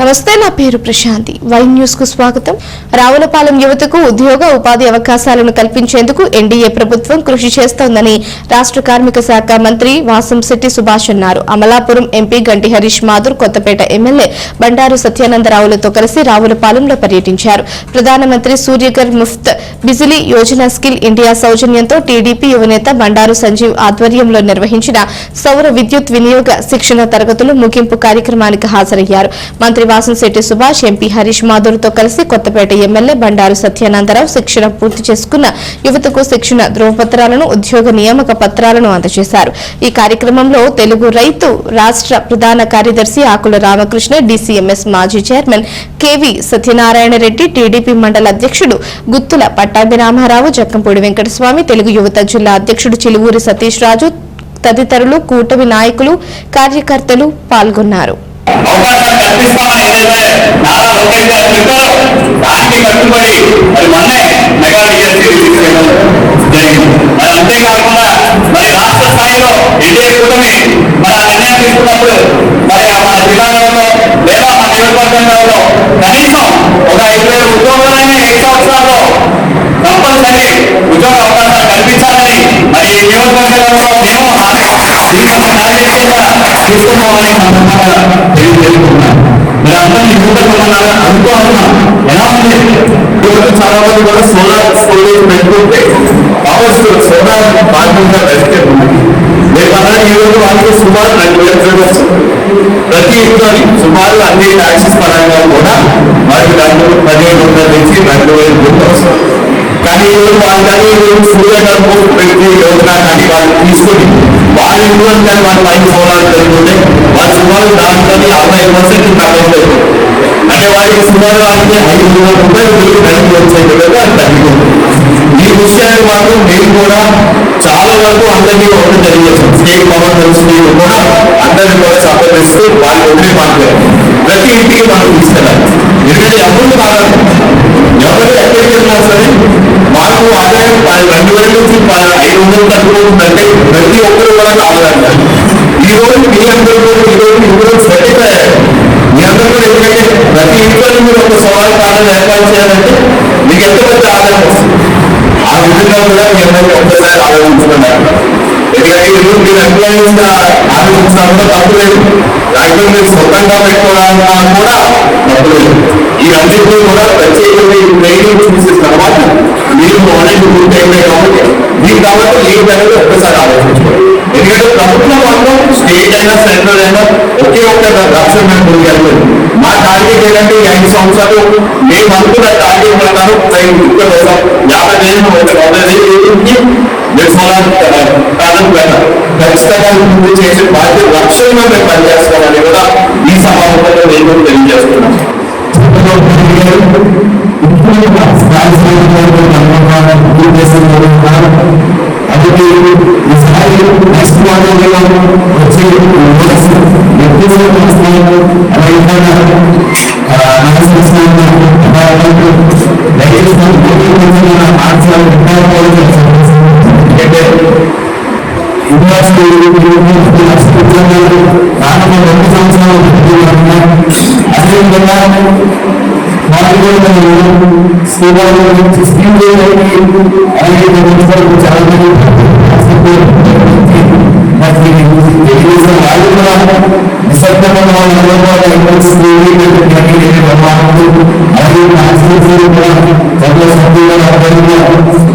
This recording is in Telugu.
నమస్తే నా పేరు ప్రశాంతి. వై న్యూస్కు స్వాగతం. రావులపాలెం యువతకు ఉద్యోగ ఉపాధి అవకాశాలను కల్పించేందుకు ఎన్డీఏ ప్రభుత్వం కృషి చేస్తోందని రాష్ట్ర కార్మిక శాఖ మంత్రి వాసంశెట్టి సుభాష్ అన్నారు. అమలాపురం ఎంపీ గంటి హరీష్ మాధుర్ కొత్తపేట ఎమ్మెల్యే బండారు సత్యానందరావులతో కలిసి రావులపాలెంలో పర్యటించారు. ప్రధానమంత్రి సూర్యగర్ ముఫ్త్ బిజిలీ యోజన స్కిల్ ఇండియా సౌజన్యంతో టీడీపీ యువనేత బండారు సంజీవ్ ఆధ్వర్యంలో నిర్వహించిన సౌర విద్యుత్ వినియోగ శిక్షణ తరగతులు ముగింపు కార్యక్రమానికి హాజరయ్యారు. మంత్రి వాసంశెట్టి సుభాష్ ఎంపీ హరీష్ మాధుర్తో కలిసి కొత్తపేట ఎమ్మెల్యే బండారు సత్యానందరావు శిక్షణ పూర్తి చేసుకున్న యువతకు శిక్షణ ధృవపత్రాలను ఉద్యోగ నియామక పత్రాలను అందజేశారు. ఈ కార్యక్రమంలో తెలుగు రైతు రాష్ట్ర ప్రధాన కార్యదర్శి ఆకుల రామకృష్ణ డిసిఎంఎస్ మాజీ chairman KV Satyanarayana Reddy TDP మండల అధ్యక్షుడు గుత్తుల పట్టాభిరామారావు జక్కంపూడి వెంకటస్వామి తెలుగు యువత జిల్లా అధ్యక్షుడు చిలువూరి సతీష్ రాజు తదితరులు కూటమి నాయకులు కార్యకర్తలు పాల్గొన్నారు. అవకాశం కల్పిస్తామని ఏదైతే నారా లోకేష్ గారు చెప్పారో దానికి కట్టుబడి మరి మొన్నే మెగా డిఎస్సీ తీసుకెళ్ళడం జరిగింది. మరి అంతేకాకుండా మరి రాష్ట్ర స్థాయిలో ఎన్డీఏ కూటమి మరి ఆ నిర్ణయం తీసుకున్నప్పుడు మరి మన జిల్లాలలో లేదా మన నియోజకవర్గంలో కనీసం ఒక ఇరవై ఉద్యోగాలైనా ఏ సంవత్సరాల్లో కంపల్సరీ ఉద్యోగ అవకాశాలు కల్పించాలని మరి ఈ నియోజకవర్గంలో మేము దీన్ని ఒక కార్యక్రమంగా తీసుకోవాలని సందర్భంగా అందరినీ యువతకున్నారా అనుకో ఎలా ఉంది? చాలా మంది కూడా సోలార్ స్టోరేజ్ పెట్టుకుంటే పవర్ సోలార్ బాధ్యతగా వెళ్తే ఈ రోజు వాళ్ళకి సుమారు రెండు వేల ప్రతి ఇంట్లోని సుమారు అన్ని ట్యాక్సెస్ పరంగా కూడా వారికి రెండు పదిహేను వందల నుంచి రెండు వేల కానీ ఈ వాళ్ళు కానీ ఈ రోజు పెట్టి యోజన కానీ వాళ్ళు తీసుకొని వాళ్ళ ఇంట్లో కానీ వాళ్ళ పైన సోలార్ వారికి సుమారు ఐదు వందల రూపాయలు బిల్లు కలిగి వచ్చే విధంగా తగ్గుతుంది ఈ విషయాన్ని మాత్రం మేము కూడా చాలా వరకు అందరికీ ఒకటి తెలియజేస్తాం స్నేహి పవన్ మినిస్ట్రీ కూడా అందరినీ కూడా సంప్రదిస్తూ వాళ్ళు వదిలే మాట్లాడారు ప్రతి ఇంటికి మనం తీసుకెళ్ళాలి. ఎందుకంటే అమౌంట్ కావాలి ఎవరు ఎక్కడికి వెళ్ళినా సరే మాకు ఆదాయం రెండు వేల నుంచి ఐదు వందలు తగ్గుతుందంటే ప్రతి ఒక్కరు కూడా కావాలంటారు ఈ రోజు మీ అందరూ ఈ రోజు ఈ రోజు సెటిల్ అయ్యారు మీ అందరూ కూడా ఎందుకంటే ప్రతి ఇంట్లో మీరు ఒక ఏర్పాటు చేయాలంటే మీకు ఎంత పెద్ద ఆదాయం వస్తుంది? ఆ విధంగా కూడా మీ అందరికీ ఒక్కసారి ఆలోచించుకున్నారు ఎందుకంటే ఈరోజు మీరు ఎంప్లాయీస్గా తప్పు లేదు. దాంట్లో మీరు సొంతంగా పెట్టుకోవాలన్నా కూడా తప్పు లేదు. ఈ అన్నింటినీ కూడా ప్రత్యేకంగా ఈ ట్రైనింగ్ చూసిన తర్వాత మీరు ఆల్రెడీ పూర్తయిందే కాబట్టి మీకు కాబట్టి లీవ్ అనేది ఒక్కసారి ఆలోచించుకోండి. ఎందుకంటే ప్రభుత్వం మాత్రం స్టేట్ అయినా సెంట్రల్ అయినా ఒకే ఒక్క రక్షణ మేము ముందుకెళ్తుంది మా టార్గెట్ ఏంటంటే ఈ ఐదు సంవత్సరాలు మేము అనుకున్న టార్గెట్ ప్రకారం ట్రైన్ ఇక్కడ వస్తాం యాభై వేలు ఒక వంద వేలు మీరు సోలార్ ఖచ్చితంగా పూర్తి చేసే బాధ్యత లక్ష్యంగా మేము పనిచేస్తామని కూడా ఈ సమావేశంలో నేను తెలియజేస్తున్నాను. అందుకే ఈసారి నెక్స్ట్ మోడల్లో వచ్చే వ్యక్తిగత వస్తాయి రానున్న రెండు సంవత్సరాలు అదేవిధంగా నిశ్శబ్దంగా ఆశీర్వదించిన సభ్యుల ఆధ్వర్యంలో